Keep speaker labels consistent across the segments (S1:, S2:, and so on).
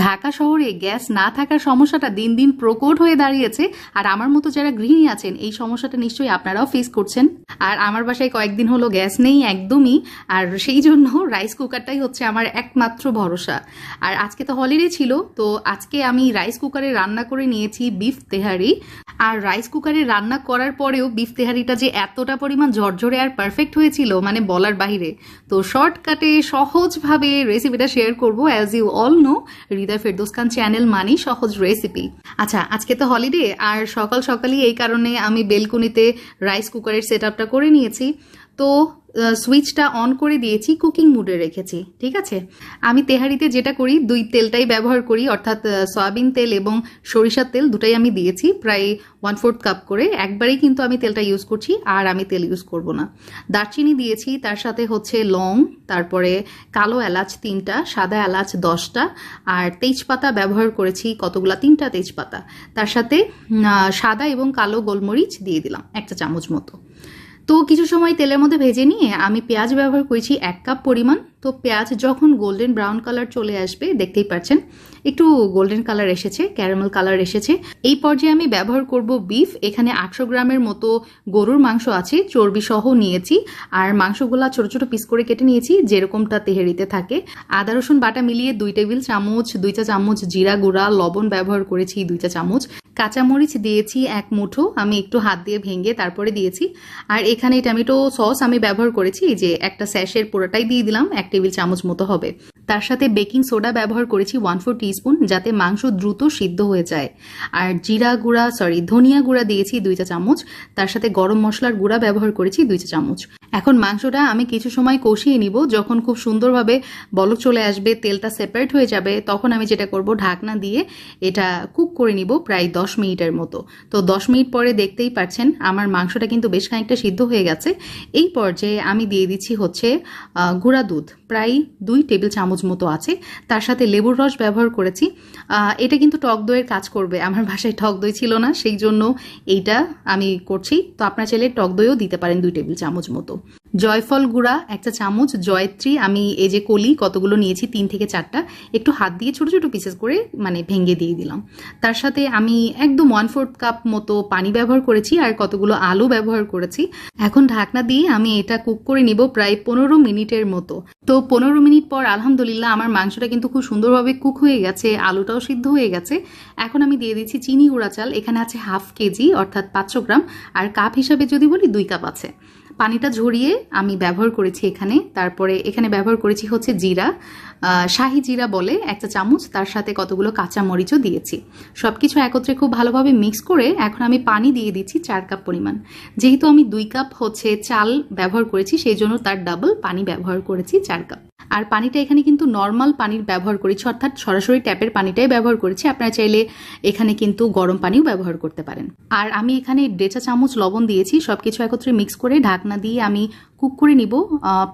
S1: ঢাকা শহরে গ্যাস না থাকার সমস্যাটা দিন দিন প্রকট হয়ে দাঁড়িয়েছে, আর আমার মতো যারা গৃহিণী আছেন, এই সমস্যাটা নিশ্চয়ই আপনারাও ফেস করছেন। আর আমার বাসায় কয়েকদিন হলো গ্যাস নেই একদমই, আর সেই জন্য রাইস কুকারটাই হচ্ছে আমার একমাত্র ভরসা। আর আজকে তো হলিডে ছিল, তো আজকে আমি রাইস কুকারে রান্না করে নিয়েছি বিফ তেহারি। আর রাইস কুকারে রান্না করার পরেও বিফ তেহারিটা যে এতটা পরিমাণ ঝরঝরে আর পারফেক্ট হয়েছিল মানে বলার বাহিরে। তো শর্টকাটে সহজভাবে রেসিপিটা শেয়ার করব as you all know Hridoy Ferdous Khan channel মানি সহজ রেসিপি আচ্ছা আজকে তো হলিডে আর সকাল সকালই এই কারণে আমি বেলকুনিতে রাইস কুকারের সেট করে নিয়েছি। তো সুইচটা অন করে দিয়েছি কুকিং মুডে রেখেছি, ঠিক আছে? আমি তেহারিতে যেটা করি, দুই তেলটাই ব্যবহার করি, অর্থাৎ সয়াবিন তেল এবং সরিষার তেল দুটাই আমি দিয়েছি, প্রায় ওয়ান ফোর্থ কাপ করে। একবারেই কিন্তু আমি তেলটা ইউজ করছি, আর আমি তেল ইউজ করব না। দারচিনি দিয়েছি, তার সাথে হচ্ছে লং, তারপরে কালো এলাচ তিনটা, সাদা এলাচ দশটা, আর তেজপাতা ব্যবহার করেছি কতগুলা? তিনটা তেজপাতা। তার সাথে সাদা এবং কালো গোলমরিচ দিয়ে দিলাম, একটা চামচ মতো। তো কিছু সময় তেলের মধ্যে ভেজে নিয়ে আমি পেঁয়াজ ব্যবহার করেছি এক কাপ পরিমাণ। তো পেঁয়াজ যখন গোল্ডেন ব্রাউন কালার চলে আসবে, দেখতেই পাচ্ছেন, একটু গোল্ডেন কালার এসেছে ক্যারামেল কালার এসেছে। এই পর্যায়ে আমি ব্যবহার করব বিফ এখানে আটশো গ্রামের মতো গরুর মাংস আছে চর্বি সহ নিয়েছি। আর মাংসগুলা ছোট ছোট পিস করে কেটে নিয়েছি, যেরকমটা তেহেরিতে থাকে। আদা রসুন বাটা মিলিয়ে দুই টেবিল চামচ, দুই চা চামচ জিরা গুঁড়া, লবণ ব্যবহার করেছি দুই চা চামচ। কাঁচামরিচ দিয়েছি এক মুঠো, আমি একটু হাত দিয়ে ভেঙে তারপরে দিয়েছি। আর এখানে টমেটো সস আমি ব্যবহার করেছি যে একটা স্যাশের পুরোটাই দিয়ে দিলাম, এক টেবিল চামচ মতো হবে। তার সাথে বেকিং সোডা ব্যবহার করেছি ওয়ান ফোর টিস্পুন যাতে মাংস দ্রুত সিদ্ধ হয়ে যায়। আর জিরা গুঁড়া সরি ধনিয়া গুঁড়া দিয়েছি দুই চা চামচ। তার সাথে গরম মশলার গুঁড়া ব্যবহার করেছি দুই চা চামচ। এখন মাংসটা আমি কিছু সময় কষিয়ে নিব। যখন খুব সুন্দরভাবে বলক চলে আসবে, তেলটা সেপারেট হয়ে যাবে, তখন আমি যেটা করব, ঢাকনা দিয়ে এটা কুক করে নিব প্রায় দশ মিনিটের মতো। তো দশ মিনিট পরে দেখতেই পাচ্ছেন, আমার মাংসটা কিন্তু বেশ খানিকটা সিদ্ধ হয়ে গেছে। এই পর্যায়ে আমি দিয়ে দিচ্ছি হচ্ছে গুঁড়া দুধ, প্রায় দুই টেবিল চামচ মতো আছে। তার সাথে লেবুর রস ব্যবহার করেছি। এটা কিন্তু টক দইয়ের কাজ করবে। আমার বাসায় টক দই ছিল না সেই জন্য এইটা আমি করছি। তো আপনার চাইলে টক দইও দিতে পারেন দুই টেবিল চামচ মতো। জয়ফল গুঁড়া, একটা চামচ, জয়ত্রী, আমি এই যে কলি, কতগুলো নিয়েছি, তিন থেকে চারটা, একটু হাত দিয়ে ছোটো ছোটো পিসেস করে মানে ভেঙে দিয়ে দিলাম। তার সাথে আমি একদম ওয়ান ফোর্থ কাপ মতো পানি ব্যবহার করেছি, আর কতগুলো আলু ব্যবহার করেছি। এখন ঢাকনা দিয়ে আমি এটা কুক করে নিব প্রায় পনেরো মিনিটের মতো। তো পনেরো মিনিট পর, আলহামদুলিল্লাহ, আমার মাংসটা কিন্তু খুব সুন্দরভাবে কুক হয়ে গেছে, আলুটাও সিদ্ধ হয়ে গেছে। এখন আমি দিয়ে দিচ্ছি চিনি, গুঁড়া চাল, এখানে আছে হাফ কেজি, অর্থাৎ পাঁচশো গ্রাম, আর কাপ হিসাবে যদি বলি, দুই কাপ আছে। পানিটা ঝরিয়ে আমি ব্যবহার করেছি এখানে। তারপরে এখানে ব্যবহার করেছি হচ্ছে জিরা। শাহি জিরা বলে একটা চামচ, তার সাথে কতগুলো কাঁচা মরিচও দিয়েছি। সব কিছু একত্রে খুব ভালোভাবে মিক্স করে এখন আমি পানি দিয়ে দিচ্ছি চার কাপ পরিমাণ। যেহেতু আমি দুই কাপ হচ্ছে চাল ব্যবহার করেছি, সেই জন্য তার ডাবল পানি ব্যবহার করেছি চার কাপ। আর পানিটা এখানে কিন্তু নর্মাল পানির ব্যবহার করেছি, অর্থাৎ সরাসরি ট্যাপের পানিটাই ব্যবহার করেছি। আপনারা চাইলে এখানে কিন্তু গরম পানিও ব্যবহার করতে পারেন। আর আমি এখানে দেড় চা চামচ লবণ দিয়েছি, সবকিছু একত্রে মিক্স করে ঢাকনা দিয়ে আমি কুক করে নিব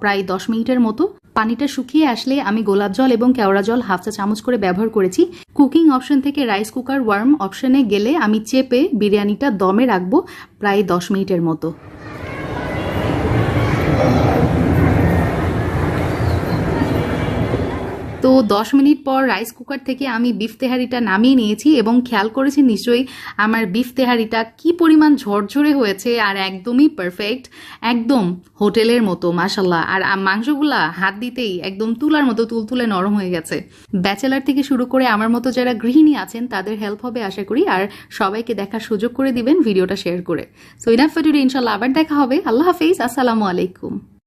S1: প্রায় দশ মিনিটের মতো। পানিটা শুকিয়ে আসলে আমি গোলাপ জল এবং কেওড়া জল হাফ চা চামচ করে ব্যবহার করেছি। কুকিং অপশন থেকে রাইস কুকার ওয়ার্ম অপশনে গেলে আমি চেপে বিরিয়ানিটা দমে রাখব প্রায় দশ মিনিটের মতো। দশ মিনিট পর রাইস কুকার থেকে আমি বিফ তেহারিটা নামিয়ে নিয়েছি এবং খেয়াল করেছি নিশ্চয়ই আমার বিফ তেহারিটা কি পরিমাণ ঝরঝরে হয়েছে আর একদমই পারফেক্ট একদম হোটেলের মতো মাসাল্লাহ আর মাংসগুলা হাত দিতেই একদম তুলার মতো তুলতুলে নরম হয়ে গেছে। ব্যাচেলার থেকে শুরু করে আমার মতো যারা গৃহিণী আছেন, তাদের হেল্প হবে আশা করি। আর সবাইকে দেখার সুযোগ করে দিবেন ভিডিওটা শেয়ার করে। সো ইনাফ ফর ইনশাল্লাহ আবার দেখা হবে। আল্লাহ হাফিজ, আসসালামু আলাইকুম।